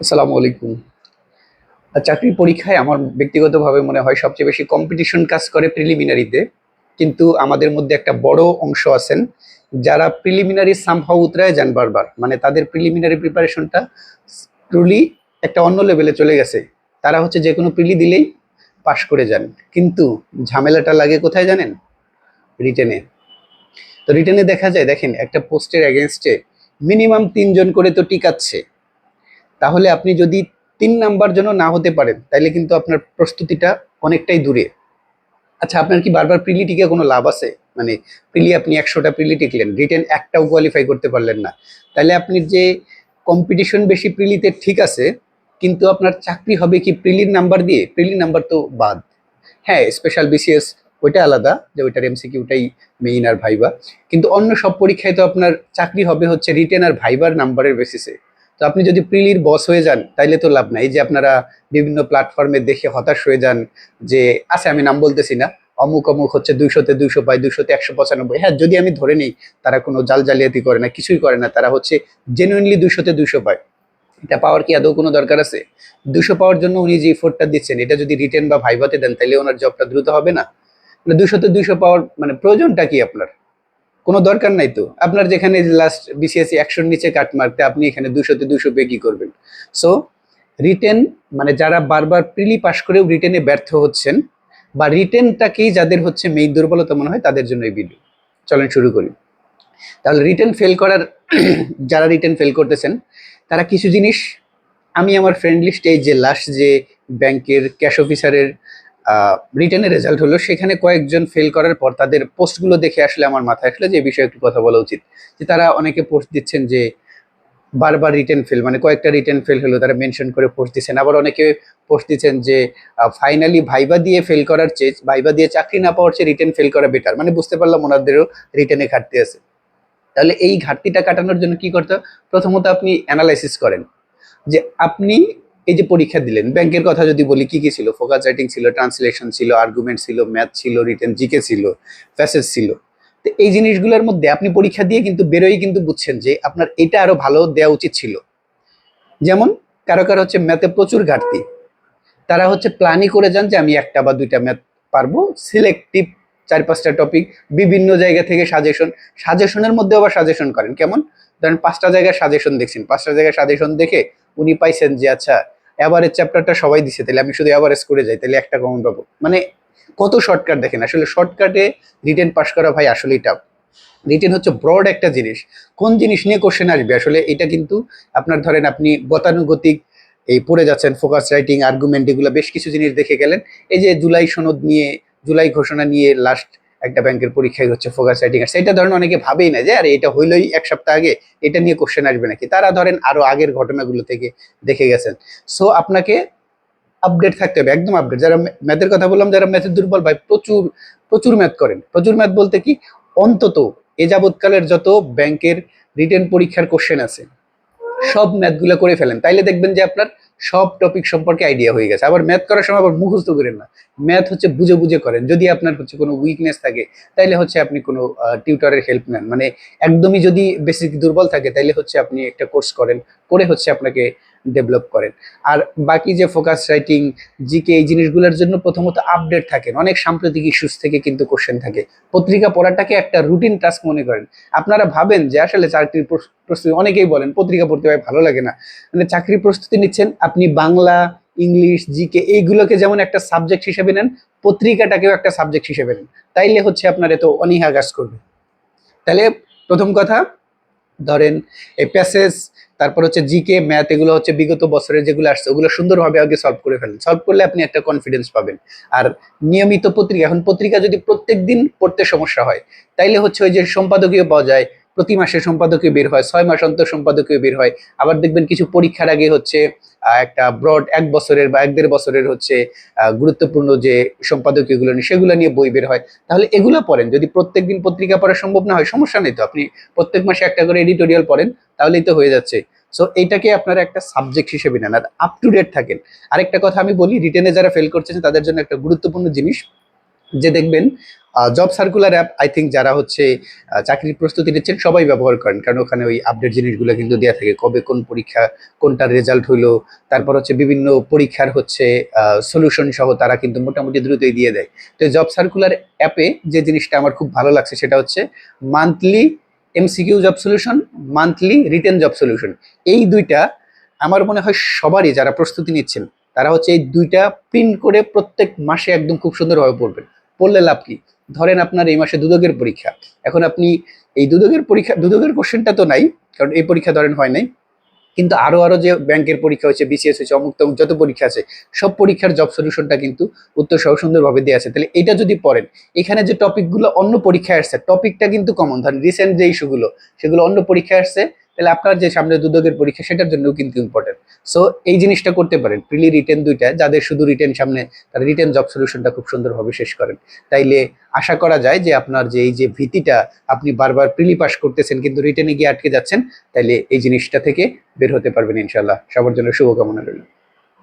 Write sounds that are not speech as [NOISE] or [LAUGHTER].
আসসালামু আলাইকুম। চাকরির পরীক্ষায় আমার ব্যক্তিগতভাবে মনে হয় সবচেয়ে বেশি কম্পিটিশন কাজ করে প্রিলিমিনারিতে কিন্তু আমাদের মধ্যে একটা বড় অংশ আছেন যারা প্রিলিমিনারি সামহাও উতরায় যান বারবার। মানে তাদের প্রিলিমিনারি প্রিপারেশনটা ট্রুলি একটা অন্য লেভেলে চলে গেছে। তারা হচ্ছে যে কোনো প্রিলি দিলেই পাশ করে যান। কিন্তু ঝামেলাটা লাগে কোথায় জানেন? রিটেনে তো রিটেনে দেখা যায়, দেখেন একটা পোস্টের এগেনস্টে মিনিমাম তিনজন করে তো টিকাচ্ছে। তাহলে আপনি যদি তিন নাম্বার জন্য না হতে পারেন তাহলে কিন্তু আপনার প্রস্তুতিটা অনেকটাই দূরে। আচ্ছা আপনার কি বারবার প্রিলি টিকে কোনো লাভ আছে? মানে প্রিলি আপনি একশোটা প্রিলি টিকলেন, রিটেন একটাও কোয়ালিফাই করতে পারলেন না। তাহলে আপনি যে কম্পিটিশন বেশি প্রিলিতে ঠিক আছে, কিন্তু আপনার চাকরি হবে কি প্রিলির নাম্বার দিয়ে? প্রিলি নাম্বার তো বাদ। হ্যাঁ স্পেশাল বিসিএস ওইটা আলাদা, যে ওইটার এমসিকিউটাই মেইন আর ভাইবা কিন্তু অন্য সব পরীক্ষায় তো আপনার চাকরি হবে হচ্ছে রিটেন আর ভাইবার নাম্বারের বেসিসে তো আপনি যদি প্রিলির বস হয়ে যান, তাইলে তো লাভ নাই। যে আপনারা বিভিন্ন প্ল্যাটফর্মে দেখে হতাশ হয়ে যান যে আচ্ছা আমি নাম বলতেছি না। অমুক অমুক হচ্ছে দুইশোতে দুইশো পায়, দুইশোতে একশো পঁচানব্বই। হ্যাঁ যদি আমি ধরে নিই, তারা কোনো জাল জালিয়াতি করে না, কিছুই করে না, তারা হচ্ছে জেনুইনলি দুইশোতে দুইশো পায়। এটা পাওয়ার কি আদৌ কোনো দরকার আছে? দুশো পাওয়ার জন্য উনি যে এফোর্টটা দিচ্ছেন, এটা যদি রিটেন বা ভাইভাতে দেন তাহলে ওনার জবটা দ্রুত হবে না? মানে দুশোতে দুইশো পাওয়ার মানে প্রয়োজনটা কি আপনার? কোনো দরকার নাই তো। আপনার যেখানে লাস্ট বিসিএসসি একশোর নিচে কাট মারতে আপনি এখানে দুশোতে দুশো পেয়ে কি করবেন। সো রিটেন মানে যারা বারবার প্রিলি পাস করেও রিটেনে ব্যর্থ হচ্ছেন বা রিটেনটাকেই যাদের হচ্ছে মেইন দুর্বলতা মনে হয় তাদের জন্য এই ভিডিও চলেন শুরু করি। তাহলে রিটেন ফেল করার [CLEARS THROAT] যারা রিটেন ফেল করতেছেন, তারা কিছু জিনিস আমি আমার ফ্রেন্ড লিস্টে যে লাস্ট যে ব্যাংকের ক্যাশ অফিসারের রিটেনের রেজাল্ট হলো, সেখানে কয়েকজন ফেল করার পর তাদের পোস্টগুলো দেখে আসলে আমার মাথায় আসলে যে বিষয়ে একটু কথা বলা উচিত। যে তারা অনেকে পোস্ট দিচ্ছেন যে বারবার রিটেন ফেল মানে কয়েকটা রিটেন ফেল হলো, তারা মেনশন করে পোস্ট দিচ্ছেন। আবার অনেকে পোস্ট দিচ্ছেন যে ফাইনালি ভাইবা দিয়ে ফেল করার চেয়ে, ভাইবা দিয়ে চাকরি না পাওয়ার চেয়ে রিটেন ফেল করা বেটার মানে বুঝতে পারলাম ওনাদেরও রিটেনে ঘাটতি আছে। তাহলে এই ঘাটতিটা কাটানোর জন্য কি করতে? প্রথমত আপনি অ্যানালাইসিস করেন। যে আপনি এই যে পরীক্ষা দিলেন, ব্যাংকের কথা যদি বলি, কি কি ছিল? ফোকাস রাইটিং ছিল ট্রান্সলেশন ছিল আর্গুমেন্ট ছিল ম্যাথ ছিল রিটেন জিকে ছিল প্যাসেজ ছিল। তো এই জিনিসগুলোর মধ্যে আপনি পরীক্ষা দিয়ে কিন্তু বেরোই কিন্তু বুঝছেন যে আপনার এটা আরও ভালো দেওয়া উচিত ছিল। যেমন, কারও কারও হচ্ছে ম্যাথে প্রচুর ঘাটতি। তারা হচ্ছে প্ল্যানই করে যান যে আমি একটা বা দুইটা ম্যাথ পারব সিলেক্টিভ চার পাঁচটা টপিক বিভিন্ন জায়গা থেকে সাজেশন সাজেশনের মধ্যে আবার সাজেশন করেন। কেমন? ধরেন পাঁচটা জায়গায় সাজেশন দেখছেন, পাঁচটা জায়গায় সাজেশন দেখে উনি পাইছেন যে আচ্ছা অ্যাভারেজ চ্যাপ্টারটা সবাই দিছে, তাহলে আমি শুধু অ্যাভারেজ করে যাই, তাহলে একটা কমন পাবো। মানে কত শর্টকাট দেখেন, আসলে শর্টকাটে রিটেন পাস করা ভাই আসলেই টাফ রিটেন হচ্ছে ব্রড একটা জিনিস। কোন জিনিস নিয়ে কোশ্চেন আসবে? আসলে এটা কিন্তু আপনার ধরেন আপনি গতানুগতিক, এই পড়ে যাচ্ছেন ফোকাস রাইটিং আর্গুমেন্ট এগুলো বেশ কিছু জিনিস দেখে গেলেন। এই যে জুলাই সনদ নিয়ে, জুলাই ঘোষণা নিয়ে লাস্ট একটা ব্যাংকের পরীক্ষায় হচ্ছে ফোকাস রাইটিং আর সেটা ধরেন অনেকে ভাবেই না যে, আরে, এটা হইলোই এক সপ্তাহ আগে, এটা নিয়ে কোশ্চেন আসবে নাকি? তারা ধরেন আরও আগের ঘটনাগুলো থেকে দেখে গেছেন। সো আপনাকে আপডেট থাকতে হবে, একদম আপডেট যারা ম্যাথের কথা বললাম, যারা ম্যাথের দুর্বল ভাই, প্রচুর প্রচুর ম্যাথ করেন। প্রচুর ম্যাথ বলতে কি, অন্তত এ যাবৎকালের যত ব্যাংকের রিটেন পরীক্ষার কোশ্চেন আছে, সব ম্যাথগুলো করে ফেলেন। তাইলে দেখবেন যে আপনার সব টপিক সম্পর্কে আইডিয়া হয়ে গেছে। আবার ম্যাথ করার সময় আবার মুখস্থ করেন না। ম্যাথ হচ্ছে বুঝে বুঝে করেন। যদি আপনার হচ্ছে কোনো উইকনেস থাকে, তাইলে হচ্ছে আপনি কোনো টিউটারের হেল্প নেন। মানে একদমই যদি বেসিক দুর্বল থাকে, তাইলে হচ্ছে আপনি একটা কোর্স করেন। করে হচ্ছে আপনাকে ডেভেলপ করেন। আর বাকি যে ফোকাস রাইটিং জিকে এই জিনিসগুলোর জন্য প্রথমত আপডেট থাকেন। অনেক সাম্প্রতিক ইস্যুস থেকে কিন্তু কোশ্চেন থাকে। পত্রিকা পড়াটাকে একটা রুটিন টাস্ক মনে করেন। আপনারা ভাবেন যে আসলে চাকরির প্রস্তুতি, অনেকেই বলেন, পত্রিকা পড়তে ভাই ভালো লাগে না। মানে চাকরির প্রস্তুতি নিচ্ছেন, আপনি বাংলা, ইংলিশ জিকে এইগুলোকে যেমন একটা সাবজেক্ট হিসেবে নেন, পত্রিকাটাকেও একটা সাবজেক্ট হিসেবে নেন। তাইলে হচ্ছে আপনার এত অনীহা কাজ করবে। তাহলে প্রথম কথা ধরেন এই প্যাসেজ তারপর হচ্ছে জিকে ম্যাথ এগুলো হচ্ছে বিগত বছরের যেগুলো আসছে, ওগুলো সুন্দরভাবে আগে সলভ করে ফেলেন। সলভ করলে আপনি একটা কনফিডেন্স পাবেন। আর নিয়মিত পত্রিকা, এখন পত্রিকা যদি প্রত্যেক দিন পড়তে সমস্যা হয়, তাইলে হচ্ছে ওই যে সম্পাদকীয় পাওয়া যায়, প্রতি মাসে সম্পাদকীয় বের হয়, ছয় মাস অন্তর সম্পাদকীয় বের হয়। আবার দেখবেন কিছু পরীক্ষার আগে হচ্ছে একটা ব্রড এক বছরের বা এক দেড় বছরের হচ্ছে গুরুত্বপূর্ণ যে সম্পাদকীয়গুলো নিয়ে সেগুলো নিয়ে বই বের হয়। তাহলে এগুলো পড়েন। যদি প্রত্যেক দিন পত্রিকা পড়া সম্ভব না হয়, সমস্যা নেই তো। আপনি প্রত্যেক মাসে একটা করে এডিটোরিয়াল পড়েন, তাহলেই তো হয়ে যাচ্ছে। সো এইটাকে আপনারা একটা সাবজেক্ট হিসেবে নেন। আর আপ টু ডেট থাকেন। আরেকটা কথা আমি বলি রিটেনে যারা ফেল করছেন তাদের জন্য একটা গুরুত্বপূর্ণ জিনিস যে দেখবেন job circular app I think যারা হচ্ছে চাকরির প্রস্তুতি নিচ্ছেন, সবাই ব্যবহার করেন। কারণ ওখানে ওই আপডেট জিনিসগুলো কিন্তু দেওয়া থাকে। কবে কোন পরীক্ষা কোনটার রেজাল্ট হইল, তারপর হচ্ছে বিভিন্ন পরীক্ষার হচ্ছে সলিউশন সহ তারা কিন্তু মোটামুটি দ্রুতই দিয়ে দেয়। তো জব সার্কুলার অ্যাপে যে জিনিসটা আমার খুব ভালো লাগছে, সেটা হচ্ছে monthly MCQ job solution monthly written job solution এই দুইটা আমার মনে হয় সবারই যারা প্রস্তুতি নিচ্ছেন তারা হচ্ছে এই দুইটা প্রিন্ট করে প্রত্যেক মাসে একদম খুব সুন্দরভাবে পড়বেন। পড়লে লাভ কি? ধরেন আপনার এই মাসে দুদকের পরীক্ষা। এখন আপনি এই দুদকের পরীক্ষা, দুদকের কোশ্চেনটা তো নাই, কারণ এই পরীক্ষা ধরেন হয় নাই। কিন্তু আরও আরও যে ব্যাংকের পরীক্ষা হয়েছে বিসিএস হয়েছে, অমুক তমুক যত পরীক্ষা আছে, সব পরীক্ষার জব সলিউশনটা কিন্তু উত্তর সহ সুন্দরভাবে দেওয়া আছে। তাহলে এটা যদি পড়েন, এখানে যে টপিকগুলো অন্য পরীক্ষায় আসছে টপিকটা কিন্তু কমন ধরেন রিসেন্ট যে ইস্যুগুলো সেগুলো অন্য পরীক্ষায় আসছে তাহলে আপনার যে সামনে দুদকের পরীক্ষা, সেটার জন্য কিন্তু ইম্পর্টেন্ট সো এই জিনিসটা করতে পারেন। প্রিলি রিটেন দুইটা, যাদের শুধু রিটেন সামনে, তারা রিটেন জব সলিউশনটা খুব সুন্দরভাবে শেষ করেন। তাইলে আশা করা যায় যে আপনার যে এই যে ভীতিটা, আপনি বারবার প্রিলি পাস করতেছেন, কিন্তু রিটেনে গিয়ে আটকে যাচ্ছেন, তাইলে এই জিনিসটা থেকে বের হতে পারবেন ইনশাল্লাহ সবার জন্য শুভকামনা রইল।